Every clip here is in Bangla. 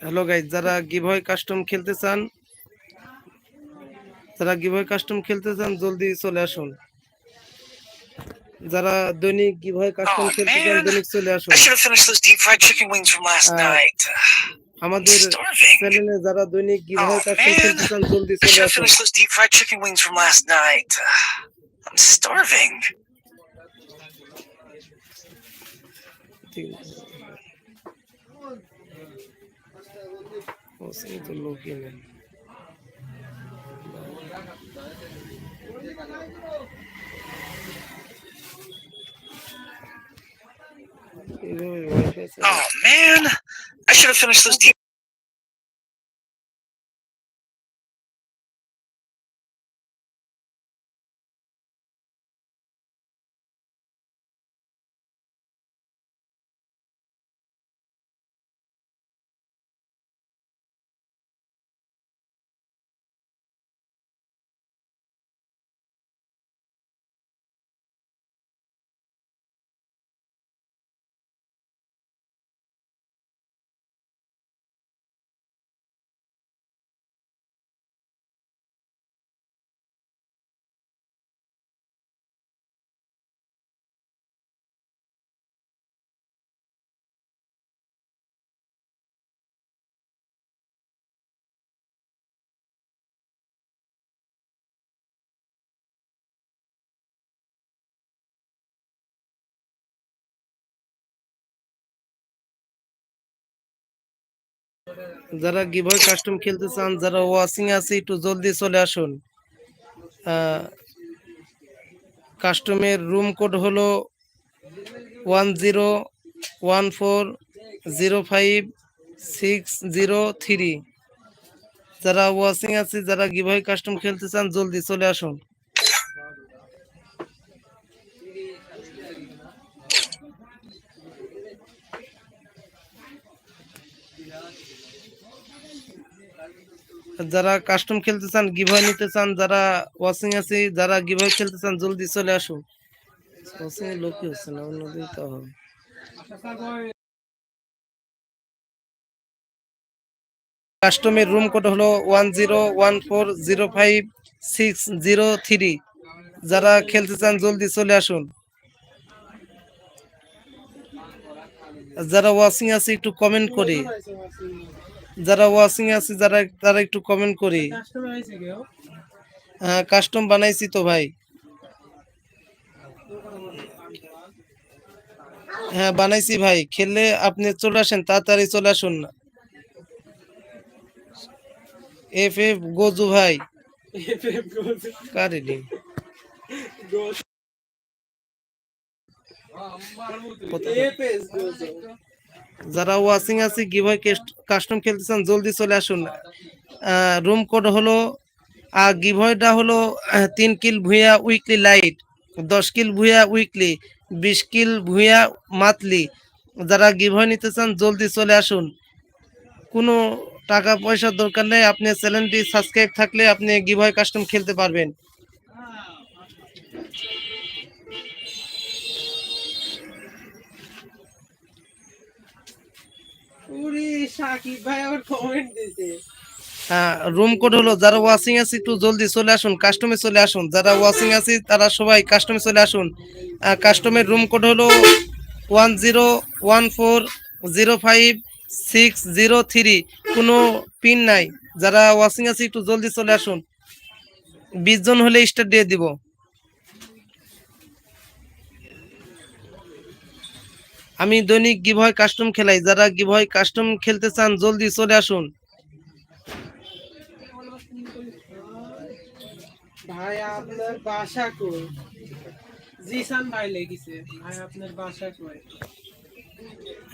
হ্যালো গাইজ যারা গিভয় কাস্টম খেলতে চান যারা গিভয় কাস্টম খেলতে চান জলদি চলে আসুন। যারা দৈনিক গিভয় কাস্টম খেলতে চান দৈনিক চলে আসুন। আমাদের চ্যানেলে যারা দৈনিক গিভয় কাস্টম খেলতে চান জলদি চলে আসুন। I'm starving. Dude. Oh man, I should have finished those. যারা গিভয় কাস্টম খেলতে চান, যারা ওয়াচিং আছে, একটু জলদি চলে আসুন। কাস্টমের রুম কোড হলো one zero one four zero five six zero three যারা ওয়াচিং আছে, যারা গিভয় কাস্টম খেলতে চান, জলদি চলে আসুন। যারা কাস্টম খেলতে চান গিভয় নিতে চান, যারা ওয়াচিং আছে, যারা গিভয় খেলতে চান, জলদি চলে আসুন। ওয়াচিং এর লোকই হচ্ছে না অন্যদিন তো হবে। কাস্টমের রুম কোড হলো one zero one four zero five six zero three যারা খেলতে চান, জলদি চলে আসুন। যারা ওয়াচিং আছে, একটু কমেন্ট করি। যারা ওয়াচিং আছে যারা তারা একটু কমেন্ট করি। হ্যাঁ কাস্টম বানাইছি তো ভাই। হ্যাঁ বানাইছি ভাই। খেললে আপনি চলে আসেন তাড়াতাড়ি চলে আসুন। না এফ এফ গোজু। ভাই যারা ওয়াচিং আছে গিভয় কাস্টম খেলতে চান জলদি চলে আসুন। রুম কোড হলো, আর গিভয়টা হলো তিন কিল ভুইয়া উইকলি লাইট দশ কিল ভুইয়া উইকলি বিশ কিল ভুইয়া মাতলি যারা গিভয় নিতে চান, জলদি চলে আসুন। কোনো টাকা পয়সার দরকার নেই, আপনি চ্যানেলটি সাবস্ক্রাইব থাকলে আপনি গিভয় কাস্টম খেলতে পারবেন। সাকিব রুম কোড হলো, যারা ওয়াচিং আছে একটু জলদি চলে আসুন কাস্টমে চলে আসুন। যারা ওয়াচিং আছে, তারা সবাই কাস্টমে চলে আসুন। কাস্টমের রুম কোড হলো one zero one four zero five six zero three কোনো পিন নাই। যারা ওয়াচিং আছে, একটু জলদি চলে আসুন। বিশ জন হলে স্টার্ট দিয়ে দিব। আমি দৈনিক গিভয় কাস্টম খেলাই। যারা গিভয় কাস্টম খেলতে চান জলদি চলে আসুন। ভাই আপনার বাসা কই? জিসান ভাই লেগেছে। ভাই আপনার বাসা কই?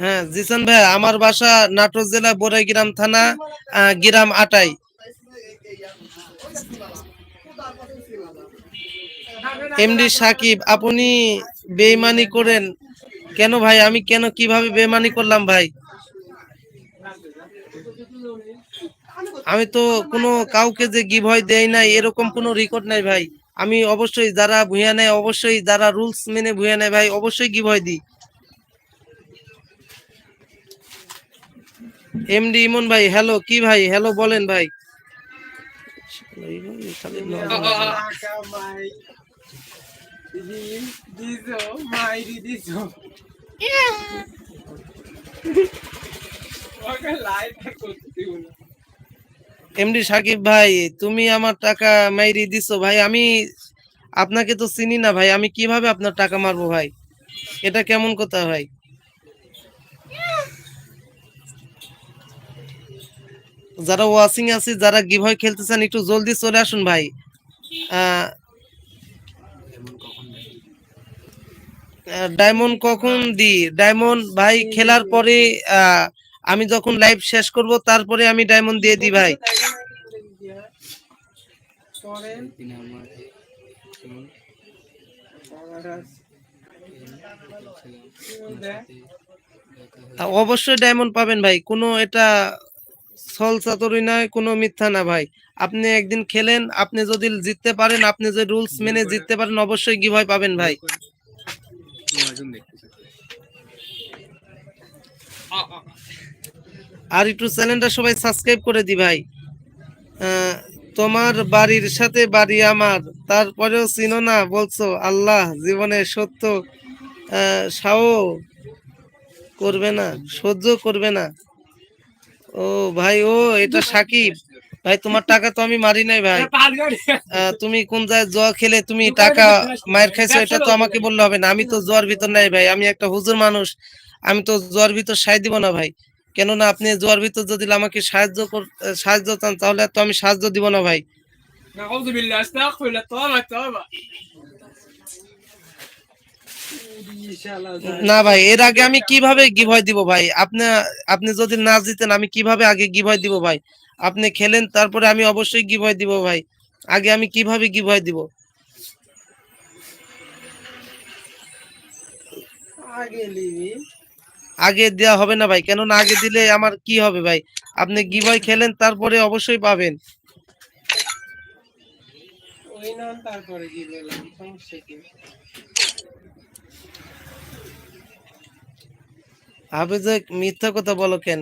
হ্যাঁ জিসান ভাই আমার বাসা নাটোর জেলা বড়াইগ্রাম থানা গ্রাম আটাই। এমডি সাকিব আপনি বেইমানি করেন। কেন ভাই? আমি কেন কীভাবে বেইমানি করলাম ভাই? আমি তো কোনো কাউকে যে গিভয় দেই নাই, এরকম কোনো রেকর্ড নাই ভাই। আমি অবশ্যই যারা ভুয়া নেয়, অবশ্যই যারা রুলস মেনে ভুয়া নেয় ভাই, অবশ্যই গিভয় দিই। এমডি ইমন ভাই হ্যালো কি ভাই? হ্যালো বলেন ভাই তুমি আমার টাকা মাই রি- দিছো মাইরি দিছো ওকে লাইট করতে দিও না এমডি সাকিব ভাই তুমি আমার টাকা মাইরি দিছো ভাই আমি আপনাকে তো চিনি না ভাই আমি কীভাবে আপনার টাকা মারবো ভাই? এটা কেমন কথা ভাই? যারা ওয়াচিং আছে যারা গিভয় খেলতেছেন একটু জলদি চলে আসুন ভাই। আহ, ডায়মন্ড কখন দি ডায়মন্ড ভাই খেলার পরে আমি যখন লাইভ শেষ করব, তারপরে আমি ডায়মন্ড দিয়ে দিই ভাই। অবশ্যই ডায়মন্ড পাবেন ভাই। কোনো এটা ছল চাতরি নয়, কোনো মিথ্যা না ভাই। আপনি একদিন খেলেন, আপনি যদি জিততে পারেন, আপনি যে রুলস মেনে জিততে পারেন, অবশ্যই গিভয় পাবেন ভাই। আর একটু চ্যানেলটা সবাই সাবস্ক্রাইব করে দি ভাই। তোমার বাড়ির সাথে বাড়ি আমার, তারপরেও চিনো না, বলছো, আল্লাহ জীবনে সত্য সাও করবে না, সহ্য করবে না। ও ভাই, ও, এটা সাকিব। ভাই তোমার টাকা তো আমি মারি নাই ভাই। তুমি কোন জায়গায় জোয়া খেলে তুমি টাকা মায়ের খাইছো এটা তো আমাকে বললে হবে না। আমি তো জোয়ার ভিতর নাই ভাই আমি একটা হুজুর মানুষ। আমি তো জোয়ার ভিতর সাহায্য দিব না ভাই। কেননা আপনি জোয়ার ভিতর যদি আমাকে সাহায্য কর- সাহায্য চান তাহলে তো আমি সাহায্য দিব না ভাই। না ভাই এর আগে আমি কীভাবে গিভয় দিব ভাই? আপনি আপনি যদি না জিতেন আমি কীভাবে আগে গিভয় দিব ভাই? আপনি খেলেন তারপরে আমি অবশ্যই গিভয় দিব ভাই। আগে আমি কীভাবে গিভয় দিব? আগে দেওয়া হবে না ভাই কেননা আগে দিলে আমার কি হবে ভাই? আপনি গিভয় খেলেন তারপরে অবশ্যই পাবেন। ওই নাম তারপরে কি বললাম সমস্যা কি? আবে যে মিথ্যা কথা বলো কেন?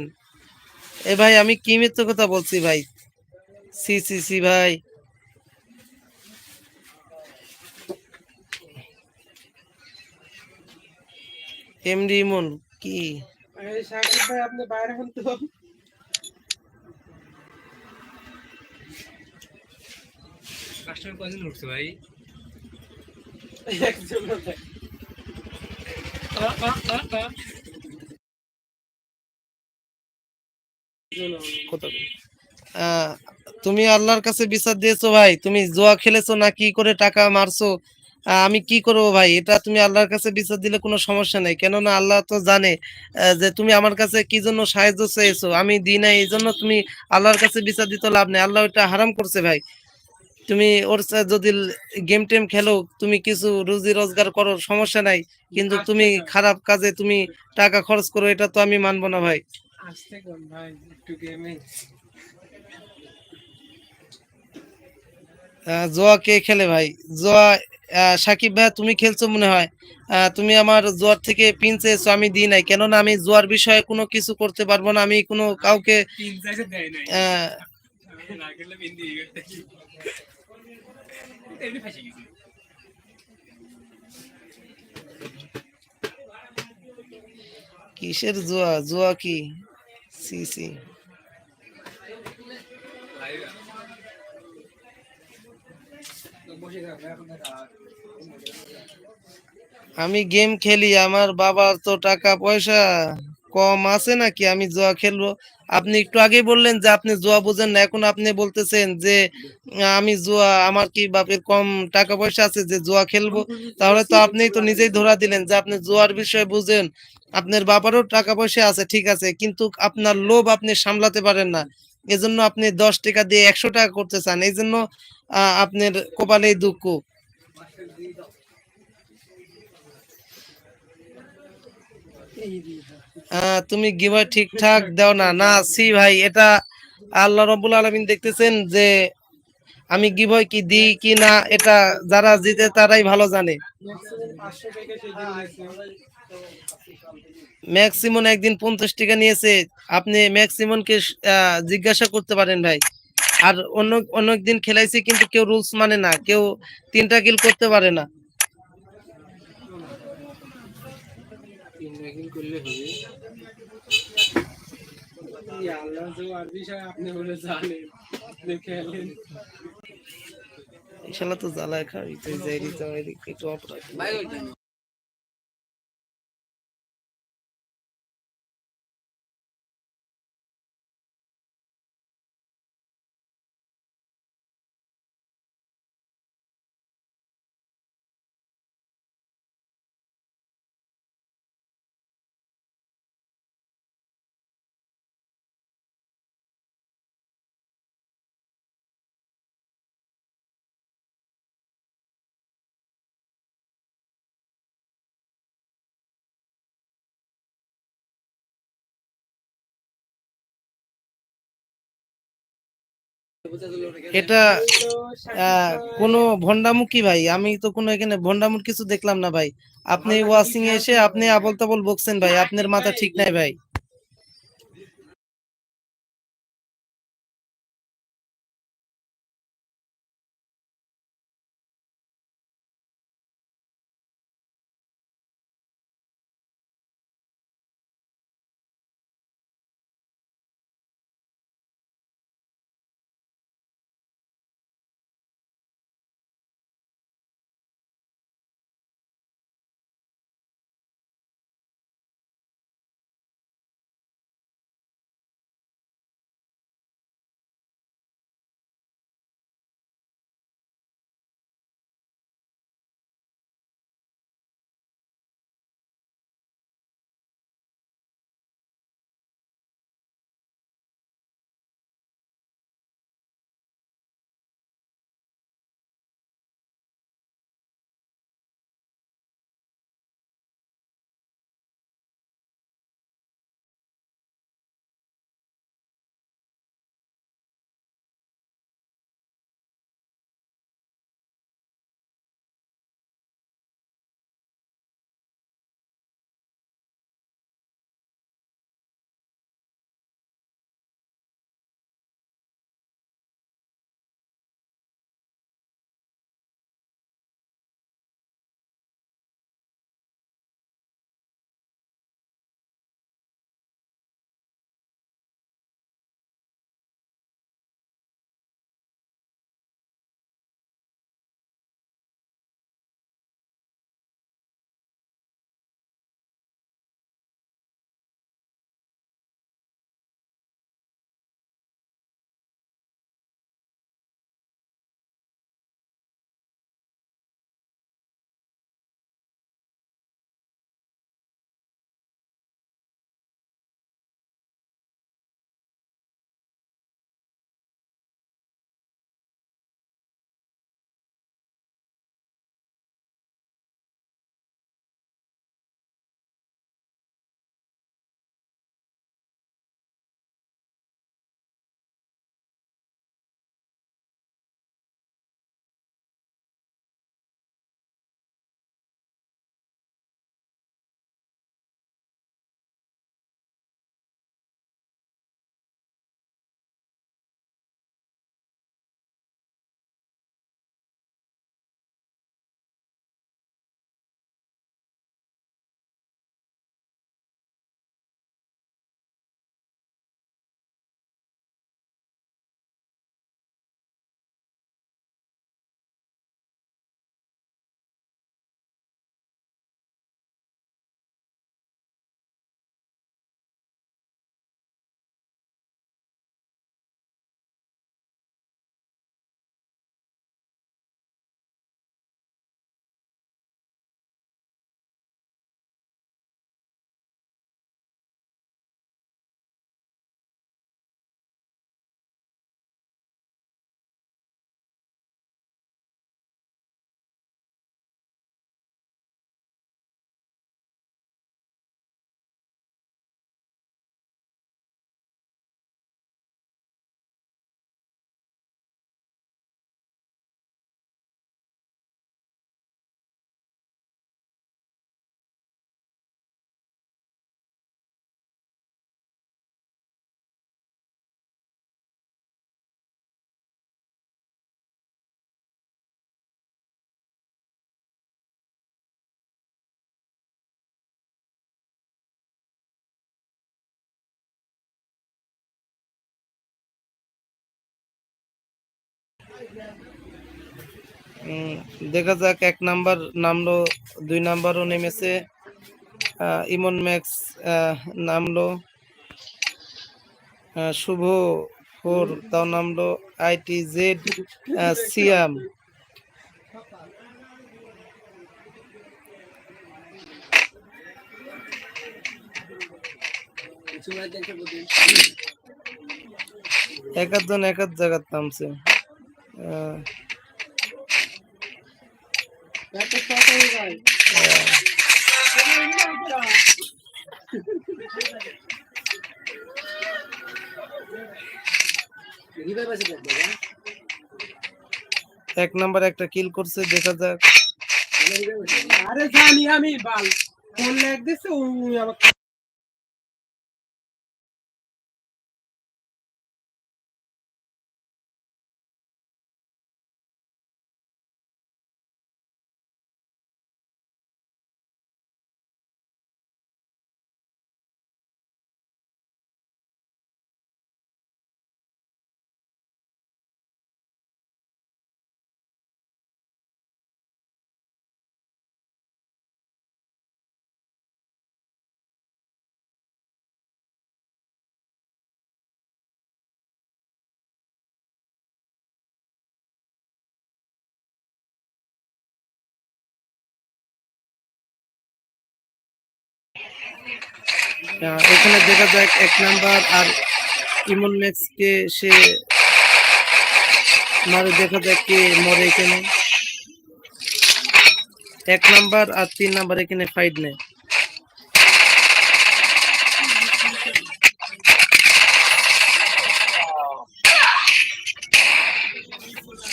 এ ভাই আমি কি মিথ্যা কথা বলছি ভাই? সি সি সি ভাই। এমডি ইমন কি? এই সাকিব ভাই আপনি বাইরে হন তো। কাস্টমার কয়জন উঠছে ভাই? একজন তুমি আল্লাহর কাছে বিচার দিয়েছ ভাই। তুমি জোয়া খেলেছো না, কি করে টাকা মারছো? আমি কি করব ভাই? এটা তুমি আল্লাহর কাছে বিচার দিলে কোনো সমস্যা নেই। কেননা আল্লাহ তো জানে যে তুমি আমার কাছে কি জন্য সাহায্য চেয়েছো। আমি দিই নাই, এই জন্য তুমি আল্লাহর কাছে বিচার দিতে লাভ নেই। আল্লাহ এটা হারাম করছে ভাই। তুমি ওর যদি গেম টেম খেলো, তুমি কিছু রুজি রোজগার করো, সমস্যা নাই। কিন্তু তুমি খারাপ কাজে তুমি টাকা খরচ করো, এটা তো আমি মানবো না ভাই। আসতে কোন ভাই? একটু গেমে। জোয়া কে খেলে ভাই? জোয়া সাকিব ভাই তুমি খেলছো মনে হয়। তুমি আমার জোয়ার থেকে পিন চেয়েছো আমি দিই নাই। কেননা আমি জোয়ার বিষয়ে কোনো কিছু করতে পারব না আমি কোনো কাউকে কিসের জোয়া? জোয়া কি? থাকবে এখন আমি গেম খেলি আমার বাবার তো টাকা পয়সা কম আছে নাকি? আমি জোয়া খেলব। আপনি একটু আগে বললেন যে আপনি জোয়া বুঝেন না। এখন আপনি বলতেছেন যে, আমি জোয়া, আমার কি বাপের কম টাকা পয়সা আছে যে জোয়া খেলব? তাহলে তো আপনি তো নিজেই ধরা দিলেন যে আপনি জোয়ার বিষয়ে বুঝেন। আপনার বাবারও টাকা পয়সা আছে, ঠিক আছে, কিন্তু আপনার লোভ আপনি সামলাতে পারেন না। এজন্য আপনি দশ টাকা দিয়ে একশো টাকা করতে চান। এই জন্য আপনার কপালেই দুঃখ এই দিয়ে আহ, তুমি গিভয় ঠিকঠাক দাও না। না, সি ভাই, এটা আল্লাহ রব্বুল আলমিন দেখতেছেন যে আমি গিভয় কি দিই, কি না, এটা যারা জিতে তারাই ভালো জানে। ম্যাক্সিমাম একদিন পঞ্চাশ টাকা নিয়েছে। আপনি ম্যাক্সিমনকে জিজ্ঞাসা করতে পারেন ভাই। আর অন্য অনেক দিন খেলাইছি কিন্তু কেউ রুলস মানে না। কেউ তিনটা কিল করতে পারে না। তিন করলে হবে। আল্লাহ আল্লাহ জোয়ার বিষয় আপনি বলে জানেন দেখে এলেন ইনশাল্লাহ তো জ্বালায় খাবি তুই যাই দিতে একটু অপরাধ এটা আহ, কোনো ভন্ডামুখী ভাই। আমি তো কোনো এখানে ভন্ডামুর কিছু দেখলাম না ভাই। আপনি ওয়াশিং এসে আপনি আবল তাবল বকছেন ভাই। আপনার মাথা ঠিক নাই ভাই। দেখা যাক, এক নাম্বার নামলো, দুই নাম্বারও নেমেছে। ইমন ম্যাক্স নামলো। শুভ ফোর, তাও নামলো। IT Z Siam. এক একজন এক এক জায়গার নামছে। এক নাম্বার একটা কিল করছে দেখা যাক আরে জানি আমি বাল ফোন লেগ দিছে ওই আবার এখানে দেখা যাক এক নাম্বার আর ইমন ম্যাক্স কে সে মারে, দেখা যাক কে মরে এখানে। এক নাম্বার আর তিন নাম্বার এখানে ফাইট নেয়।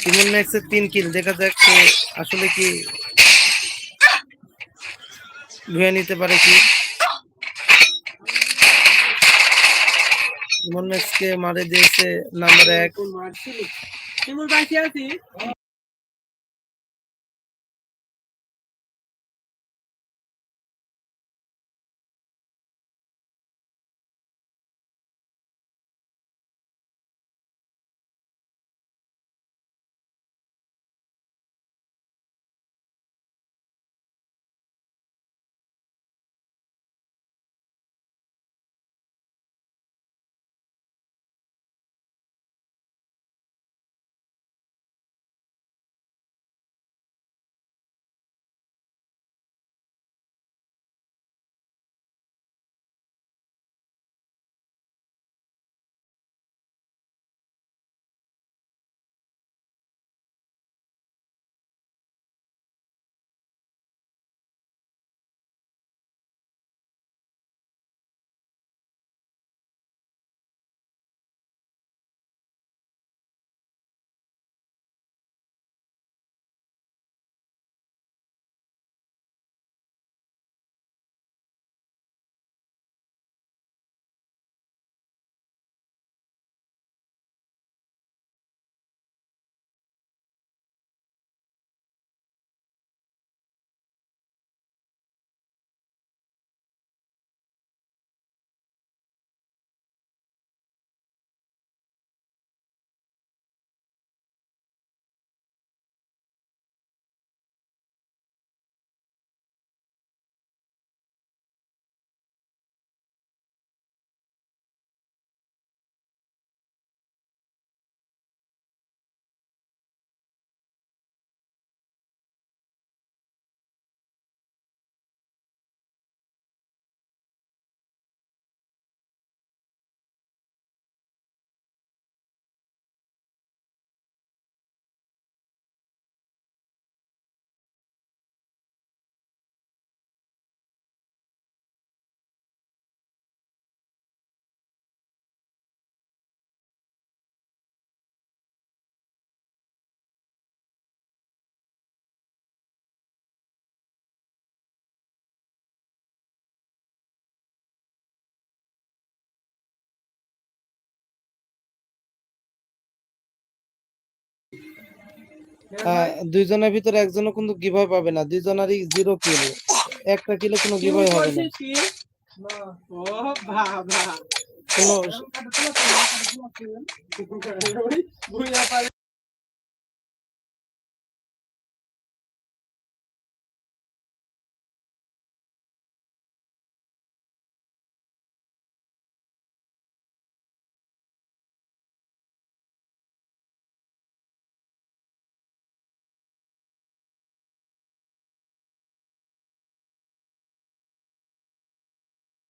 ইমন ম্যাক্সের তিন কিল দেখা যাক আসলে কি ধুয়ে নিতে পারে কি। ইমন ম্যাক্সকে মারে দিয়েছে নাম্বার এক। দুইজনের ভিতরে একজনও কিন্তু গিভয় পাবে না দুইজনেরই জিরো কিল একটা কিলো কোনো গিভয় হবে না। কোনো